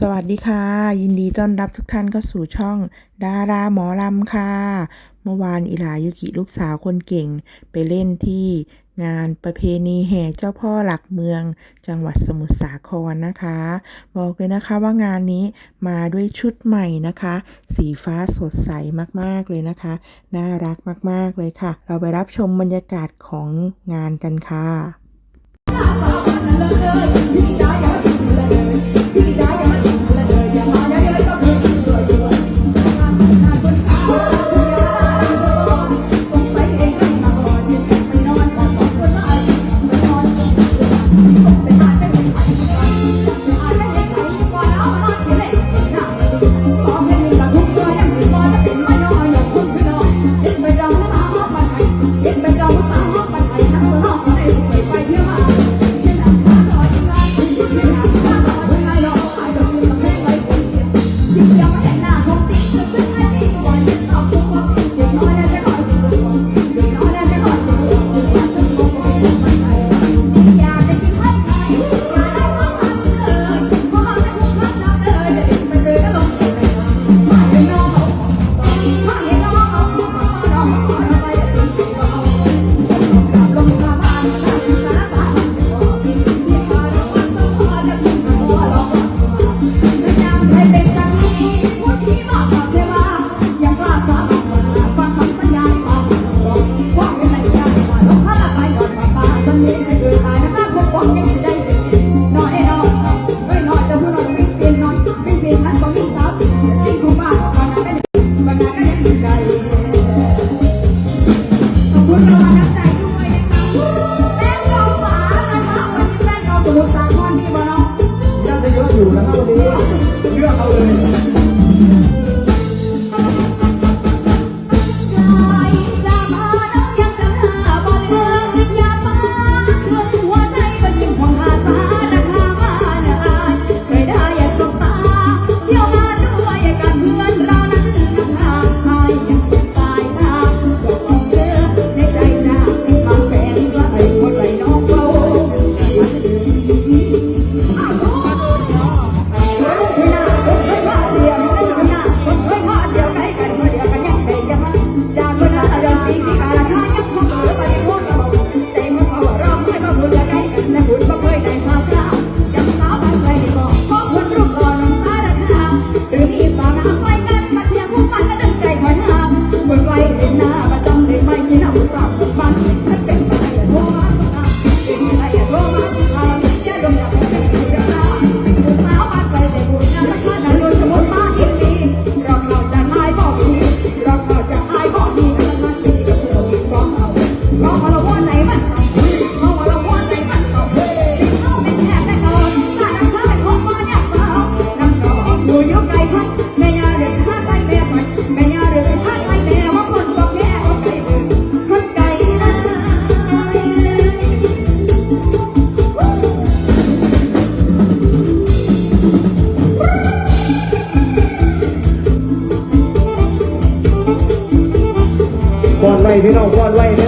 สวัสดีค่ะ ยินดีต้อนรับทุกท่านเข้าสู่ช่อง ดาราหมอลำค่ะ เมื่อวานอิรายุกิลูกสาวคนเก่ง ไปเล่นที่งานประเพณีแห่เจ้าพ่อหลักเมือง จังหวัดสมุทรสาครนะคะ บอกเลยนะคะว่างานนี้มาด้วยชุดใหม่นะคะ สีฟ้าสดใสมากๆเลยนะคะ น่ารักมากๆเลยค่ะ เราไปรับชมบรรยากาศของงานกันค่ะ baby, no one way.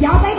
y'all make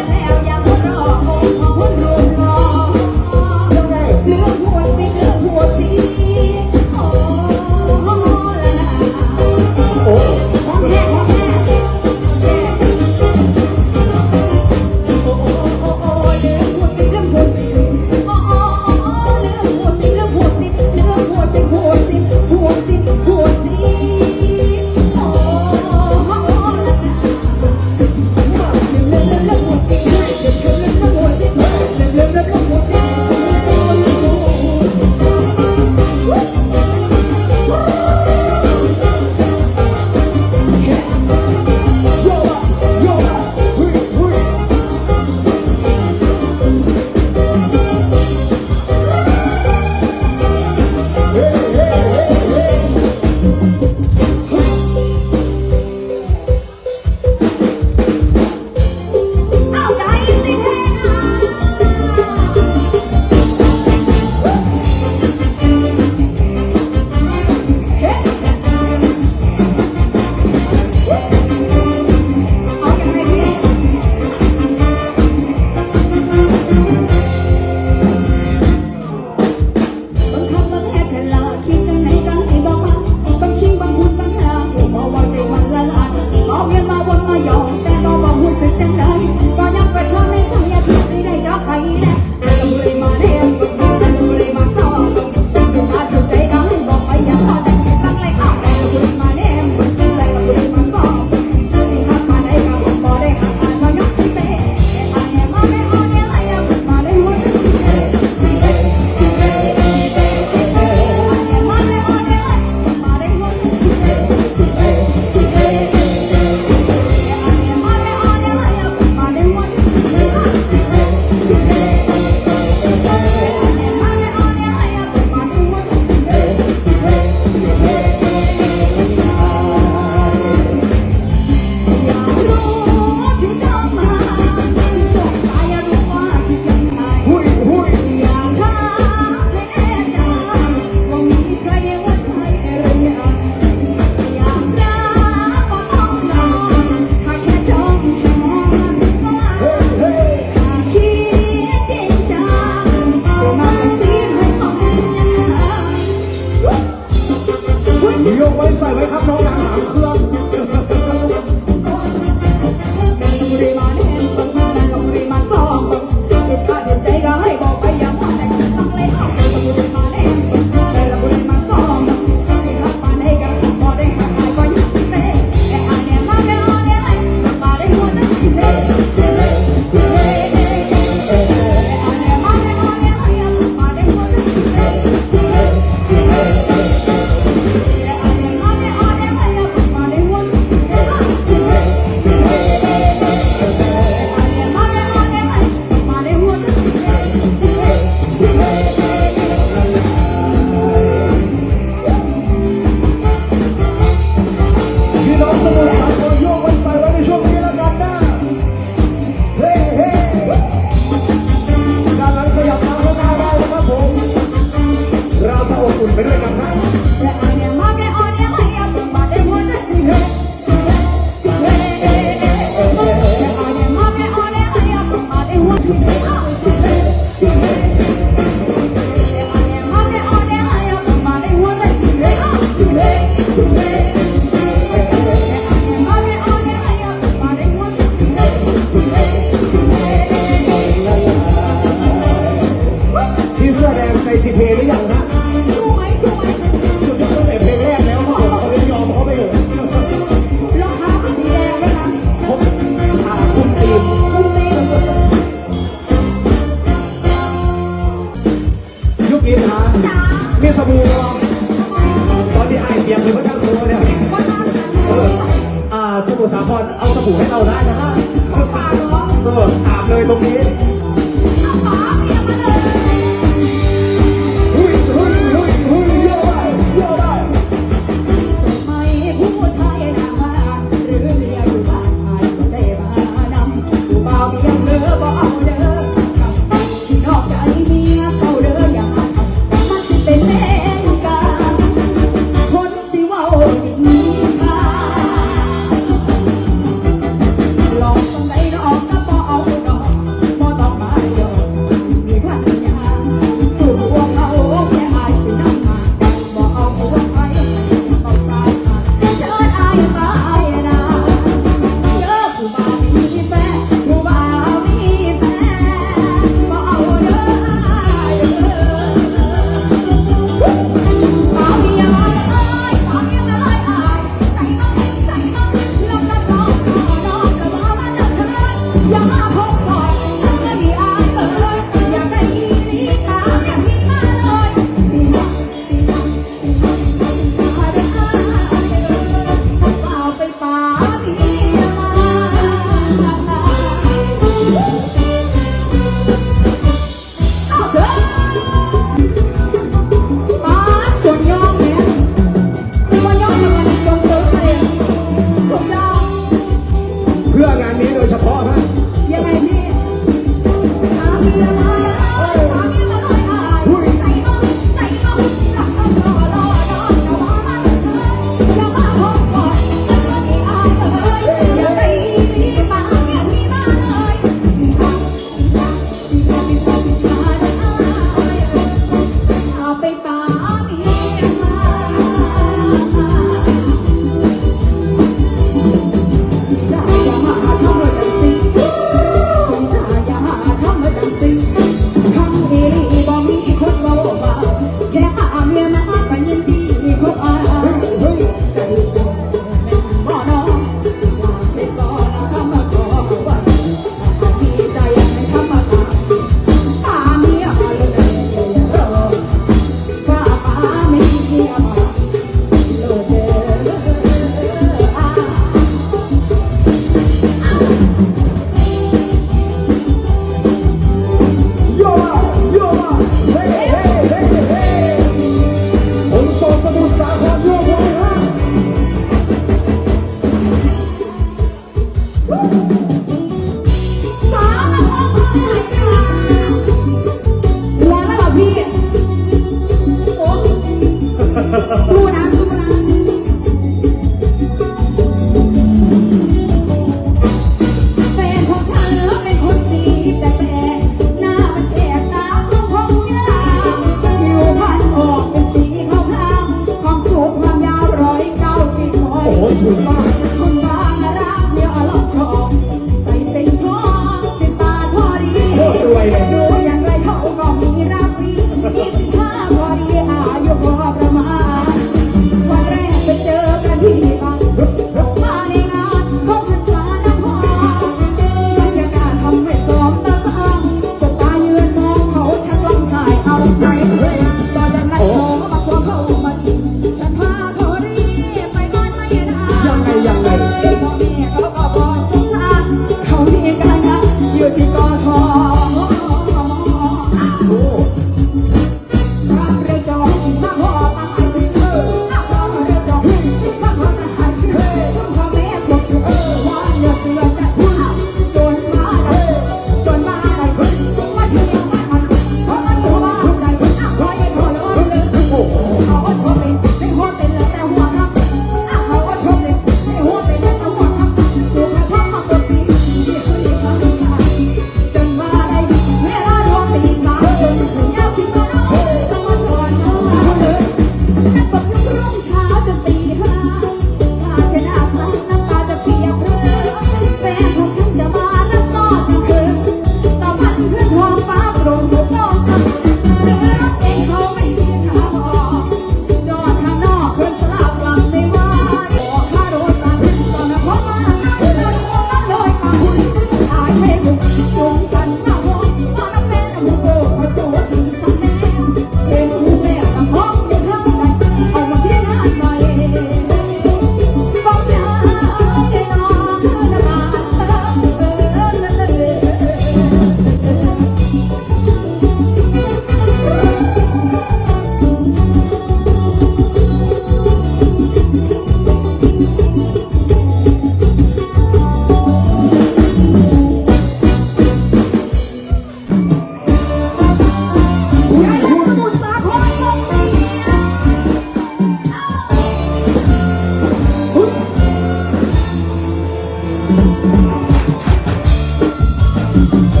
เ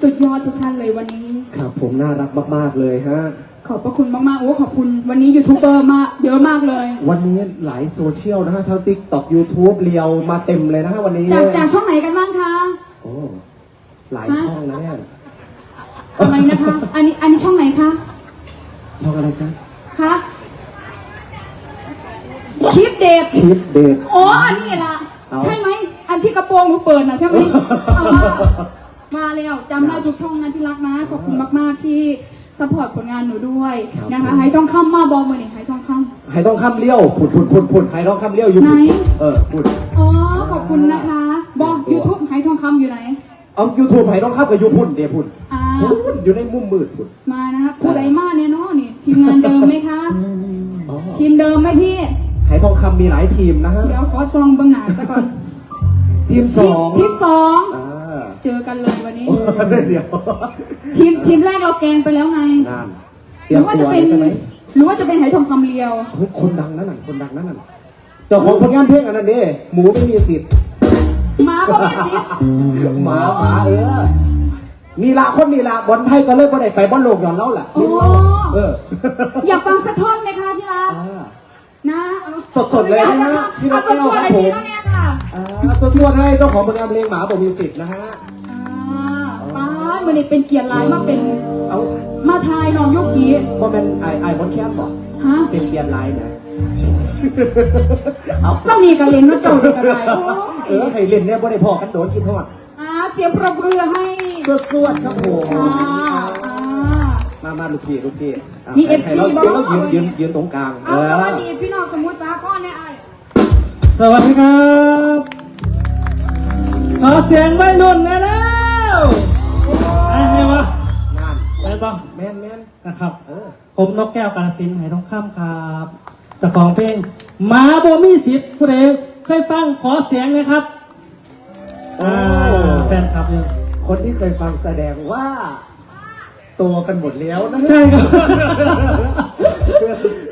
สุดยอดทุกท่านเลยวันนี้ ครับผมน่ารักมาก ๆ เลยฮะ ขอบพระคุณมากๆโอ้ขอบคุณวันนี้ยูทูบเบอร์มาเยอะมากเลย วันนี้หลายโซเชียลนะฮะ ทั้งติ๊กต็อกยูทูบเรียวมาเต็มเลยนะฮะวันนี้จากจากช่องไหนกันบ้างคะโอ้หลายช่องนะเนี่ยอะไรนะคะ อันนี้อันนี้ช่องไหนคะ ช่องอะไรคะคะคลิปเด็กคลิปเด็กโอ้อันี่ล่ะ ใช่ไหม อันที่กระโปรงหนูเปิดนะใช่ไหมเออมาแล้วจำได้ทุกช่องนะที่รักนะ ขอบคุณมากๆที่สปอร์ตผลงานหนูด้วยนะคะให้ต้องคำมาบอกมือนี่ให้ต้องคำไห้ต้องคำเลี้ยวผุดผุดผุดผุดไห้ต้องคำเลี้ยวอยู่ผุดไหนเออผุดอ๋อขอบคุณนะคะบอก YouTube ให้ทองคำอยู่ไหน เอายูทูบไห้ต้องคำกับยูพุ่นเดี๋ยวพุ่นอ่า พุ่นอยู่ในมุมมืดพุ่น มานะคะผู้ใดมาเนี่ยเนาะนี่ทีมงานเดิมไหมคะ อ๋อทีมเดิมไหมพี่ ไห้ต้องคำมีหลายทีมนะฮะ เดี๋ยวขอซองเบื้องหน้าซะก่อน ทีมสทีอมงทีมสองอ่าเจอกันเลยวันนี้ โอ้เดี๋ยวทีมทีมแรกเราแกงไปแล้วไงนานหเตรียรืมอว่าตัจะวเป็น ใช่ไหมหรือว่าจะเป็นไหทองคำเลียว เฮ้ยคนดังนั่นน่ะคนดังนั่นน่ะเจ้าของผลงานเพลงอันนั้นเด้หมูไม่มีสิทธิ์มาพ่อแม่สิหมาหมาเออนี่ละคนนี่ละบอลไทยก็เลิกบ่ได้ไปบอลโลกย้อนเล่าแหละโอ้ เอออยากฟังสะท้อนไหมคะที่รัก อ่า นะเอาสดๆเลยนะฮะพี่เอาน้องสดๆเลยครับผมพี่แล้วเนี่ยค่ะอ่าส่วนๆให้เจ้าของผลงานเพลงหมาบอกมีสิทธิ์นะฮะ อ่าป้าดมันนี่เป็นเกียรติหลายมาเป็น เอามาทายน้องโยกีว่าเป็นไอไอบอลแคมป์บ่ฮะเป็นเกียร์ไลน์นะเอาเจ้านี่กันเล่นว่าเจ้านี่กันไรโอ้เออยให้เล่นเนี่ยบ่ได้พอกันโดนกินทอดอ่าเสียงประบือให้ สวดๆครับผมอ่าอ่า มามาลูกพี่ลูกพี่อะมีให้ FC ให้เราบ้าง ยืนยืนวันนี้ยืนตรงกลางเอาสวัสดีพี่น้องสมุทรสาครเนี่ยไอ้สวัสดีครับขอเสียงวัยรุ่นหน่อยแล้วไอ้ไงวะงานไปบ้างแมนแมนนะครับ เออผมนกแก้วกาฬสินธุ์ไหทองคำครับเจ้าของเพลงหมาโบมีสิทธิ์ผู้ใดเคยฟังขอเสียงเลยครับอ่าแฟนคลับเนี่ยคนที่เคยฟังแสดงว่า โตกันหมดแล้วนะใช่ครับ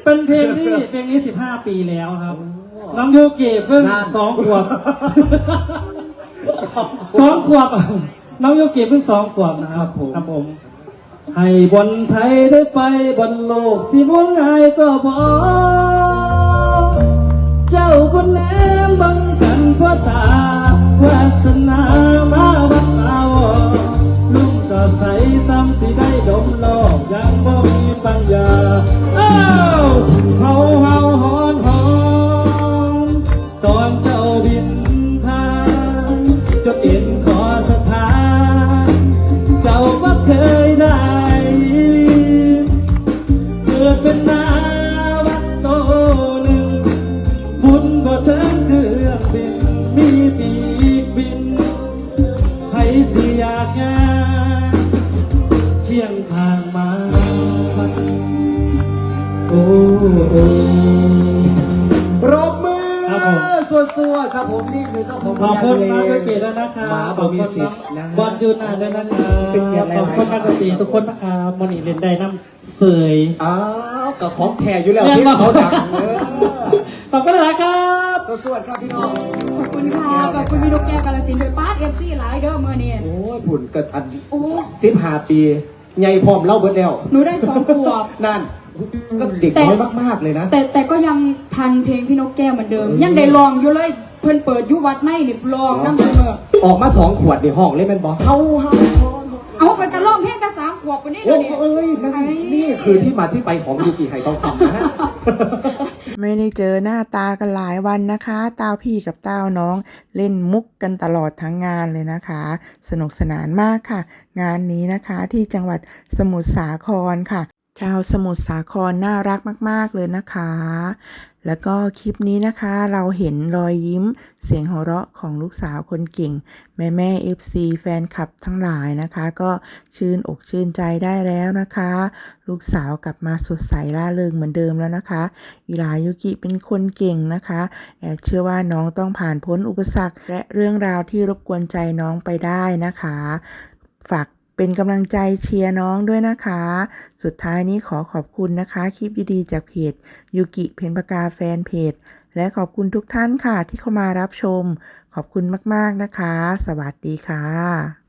เป็นเพลงที่เพลงนี้ 15 ปีแล้วครับ น้องยูกิเพิ่งสองขวบสองขวบ น้องโยกิเพิ่งสองขวบนะครับครับผม ให้บนไทยได้ไปบนโลก สิมองไงายก็พอเจ้าคนแหนมบังกันเพราะตาวาสนามาบัดมาวอ ใส่ซ้ำสิได้ดมโลกยังบ่มีปัญญาอ้าวเฮาเฮาหอนหอนตอนเจ้าบิน โอ้โอ้ปรบมือครับผม สวดๆครับผมนี่คือเจ้าของขอบคุณเพลมากงด้วยเกียรติด้วยนะครับหมาบอมีสิทธิ์นะบอลยูนาด้วยนะครับเป็นเกียรติหลายๆขอบคุณนักดนตรีทุกคนนะครับมันนี่เล่นได้น้ำเสย อ้าวกับของแท้อยู่แล้วแน่ที่นอนเขาดังเออขอบคุณหลายๆครับสวดๆครับพี่น้อง ขอบคุณค่ะ ขอบคุณพี่นกแก้วกาลสินธุ์ด้วยป้าเอฟซีหลายเด้อเมื่อนี้โอ้ยผุ่นเกิดอันโอ้ สิบห้าปี ใหญ่พร้อมเล่าเบิดแล้ว หนูได้สองขวบ นั่น ก็เด็กแต่น้อยมากๆเลยนะ แต่แต่ก็ยังทันเพลงพี่นกแก้วเหมือนเดิม ยังได้ลองอยู่เลยเพิ่นเปิดอยุวัดในนี่ลองน้ำเสมอออกมาสองขวดในห้องเลยแมันบอกเฮาเฮาเฮาเอาไปกันร้องเพลงกันสามขวบวันนี้โอ้เดี๋ยวนี้เอ้ยนั่นนี่คือที่มาที่ไปของยูกิไฮทองคำนะฮะ ไม่ได้เจอหน้าตากันหลายวันนะคะ ตาวพี่กับตาวน้องเล่นมุกกันตลอดทั้งงานเลยนะคะ สนุกสนานมากค่ะ งานนี้นะคะที่จังหวัดสมุทรสาครค่ะ ชาวสมุทรสาครน่ารักมาก ๆ เลยนะคะ แล้วก็คลิปนี้นะคะ เราเห็นรอยยิ้มเสียงหัวเราะของลูกสาวคนเก่ง แม่แม่ FC แฟนคลับทั้งหลายนะคะ ก็ชื่นอกชื่นใจได้แล้วนะคะ ลูกสาวกลับมาสดใสร่าเริงเหมือนเดิมแล้วนะคะ อิรายุกิเป็นคนเก่งนะคะแอบเชื่อว่าน้องต้องผ่านพ้นอุปสรรค และเรื่องราวที่รบกวนใจน้องไปได้นะคะ ฝาก เป็นกำลังใจเชียร์น้องด้วยนะคะ สุดท้ายนี้ขอขอบคุณนะคะ คลิปดีๆจากเพจยูกิเพนปากาแฟนเพจ และขอบคุณทุกท่านค่ะที่เข้ามารับชม ขอบคุณมากๆนะคะ สวัสดีค่ะ